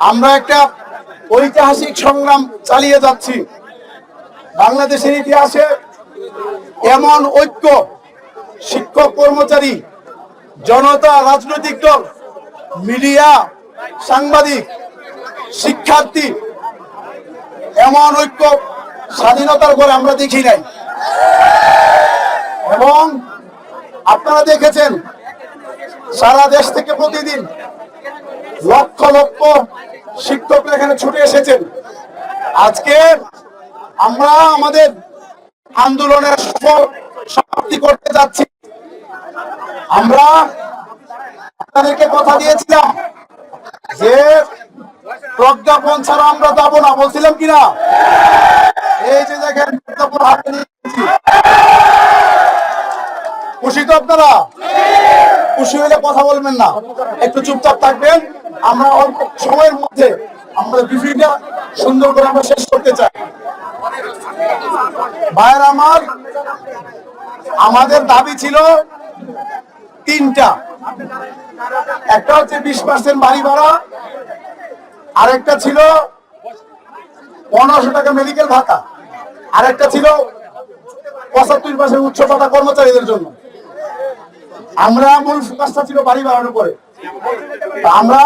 আমরা একটা ঐতিহাসিক সংগ্রাম চালিয়ে যাচ্ছি। বাংলাদেশের ইতিহাসে এমন ঐক্য, শিক্ষক, কর্মচারী, জনতা, রাজনৈতিক দল, মিডিয়া, সাংবাদিক, শিক্ষার্থী, এমন ঐক্য স্বাধীনতার পরে আমরা দেখি নাই। এবং আপনারা দেখেছেন, সারা দেশ থেকে প্রতিদিন লক্ষ লক্ষ শিক্ষকরা এখানে ছুটে এসেছেন। আজকে আমরা আমাদের আন্দোলনের সমাপ্তি করতে যাচ্ছি। আমরা আপনাদেরকে কথা দিয়েছিলাম যে প্রজ্ঞাপন ছাড়া আমরা যাব না। বলছিলাম কিনা এই যে দেখেন, প্রজ্ঞাপন হাতে নিয়েছি। খুশি তো আপনারা? খুশি হলে কথা বলবেন না। একটু চুপচাপ থাকবেন। আমরা অল্প সময়ের মধ্যে আমরা ব্রিফিংটা সুন্দর করে আমরা শেষ করতে চাই। ভাইয়ের আমার, আমাদের দাবি ছিল তিনটা। একটা হচ্ছে বিশ পার্সেন্ট বাড়ি ভাড়া, আরেকটা ছিল পনেরোশো টাকা মেডিকেল ভাতা, আরেকটা ছিল পঁচাত্তর পার্সেন্ট উচ্চ ভাতা কর্মচারীদের জন্য। আমরা মূল ফোকাসটা ছিল বাড়ি বাড়ানোর উপরে। আমরা